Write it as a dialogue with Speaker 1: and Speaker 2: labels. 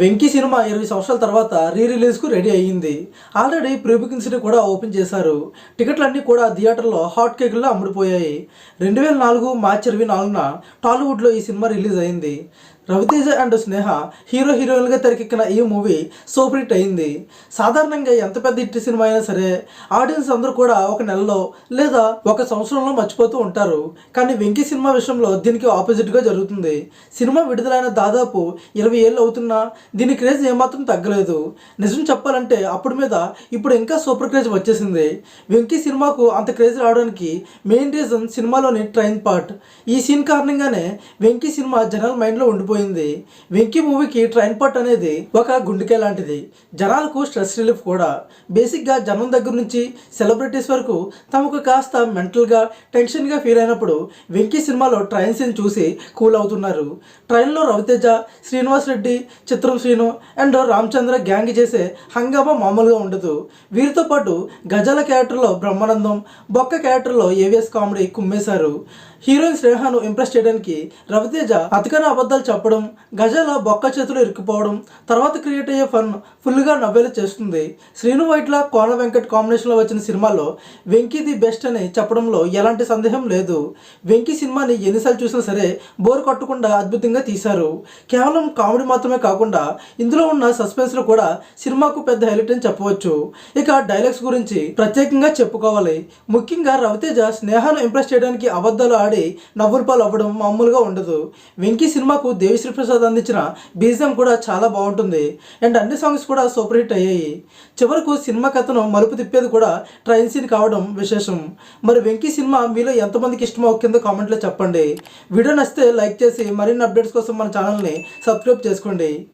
Speaker 1: Venky cinema ఇరవై సంవత్సరాల తర్వాత రీ రిలీజ్కు రెడీ అయ్యింది. ఆల్రెడీ ప్రీ బుకింగ్స్ని కూడా ఓపెన్ చేశారు. టికెట్లన్నీ కూడా థియేటర్లో హాట్ కేకుల్లో అమ్ముడుపోయాయి. రెండు వేల నాలుగు మార్చి ఇరవై నాలుగున టాలీవుడ్లో ఈ సినిమా రిలీజ్ అయింది రవితేజ అండ్ స్నేహ హీరో హీరోయిన్గా తెరకెక్కిన ఈ మూవీ సూపర్ హిట్ అయింది సాధారణంగా ఎంత పెద్ద హిట్ సినిమా అయినా సరే ఆడియన్స్ అందరూ కూడా ఒక నెలలో లేదా ఒక సంవత్సరంలో మర్చిపోతూ ఉంటారు. కానీ వెంకీ సినిమా విషయంలో దీనికి ఆపోజిట్గా జరుగుతుంది. సినిమా విడుదలైన దాదాపు ఇరవై ఏళ్ళు అవుతున్నా దీని క్రేజ్ ఏమాత్రం తగ్గలేదు. నిజం చెప్పాలంటే అప్పుడు మీద ఇప్పుడు ఇంకా సూపర్ క్రేజ్ వచ్చేసింది. వెంకీ సినిమాకు అంత క్రేజ్ రావడానికి మెయిన్ రీజన్ సినిమాలోని ట్రైన్ పార్ట్. ఈ సీన్ కారణంగానే వెంకీ సినిమా జనాల మైండ్లో ఉండిపోయింది. వెంకీ మూవీకి ట్రైన్ పార్ట్ అనేది ఒక గుండెకే లాంటిది. జనాలకు స్ట్రెస్ రిలీఫ్ కూడా. బేసిక్గా జనం దగ్గర నుంచి సెలబ్రిటీస్ వరకు తమకు కాస్త మెంటల్గా టెన్షన్గా ఫీల్ అయినప్పుడు వెంకీ సినిమాలో ట్రైన్ సీన్ చూసి కూల్ అవుతున్నారు. ట్రైన్లో రవితేజ శ్రీనివాస్ రెడ్డి చిత్రం శ్రీను అండ్ రామచంద్ర గ్యాంగ్ చేసే హంగామా మామూలుగా ఉండదు. వీరితో పాటు గజాల క్యారెక్టర్లో బ్రహ్మానందం బొక్క క్యారెక్టర్లో ఏవిఎస్ కామెడీ కుమ్మేశారు. హీరోయిన్ స్నేహను ఇంప్రెస్ చేయడానికి రవితేజ అతికన అబద్ధాలు చెప్పడం గజాల బొక్క చేతులు ఇరుక్కుపోవడం తర్వాత క్రియేట్ అయ్యే ఫన్ ఫుల్గా నవ్వేలా చేస్తుంది. శ్రీను వైట్ల కోన వెంకట్ కాంబినేషన్లో వచ్చిన సినిమాలో వెంకీ ది బెస్ట్ అని చెప్పడంలో ఎలాంటి సందేహం లేదు. వెంకీ సినిమాని ఎన్నిసార్లు చూసినా సరే బోర్ కొట్టకుండా అద్భుతంగా తీశారు. కేవలం కామెడీ మాత్రమే కాకుండా ఇందులో ఉన్న సస్పెన్స్లో కూడా సినిమాకు పెద్ద హైలైట్ అని చెప్పవచ్చు. ఇక డైలాగ్స్ గురించి ప్రత్యేకంగా చెప్పుకోవాలి. ముఖ్యంగా రవితేజ స్నేహాను ఇంప్రెస్ చేయడానికి అబద్ధాలు ఆడి నవ్వుల పాలు అవ్వడం మామూలుగా ఉండదు. వెంకీ సినిమాకు దేవిశ్రీ ప్రసాద్ అందించిన బీజం కూడా చాలా బాగుంటుంది. అండ్ అన్ని సాంగ్స్ కూడా సూపర్ హిట్ అయ్యాయి. చివరకు సినిమా కథను మలుపు తిప్పేది కూడా ట్రైన్ సీన్ కావడం విశేషం. మరి వెంకీ సినిమా మీలో ఎంతమందికి ఇష్టమో కింద కామెంట్లో చెప్పండి. వీడియో నచ్చితే లైక్ చేసి మరిన్ని అప్డేట్స్ కోసం మన ఛానల్ని సబ్స్క్రైబ్ చేసుకోండి.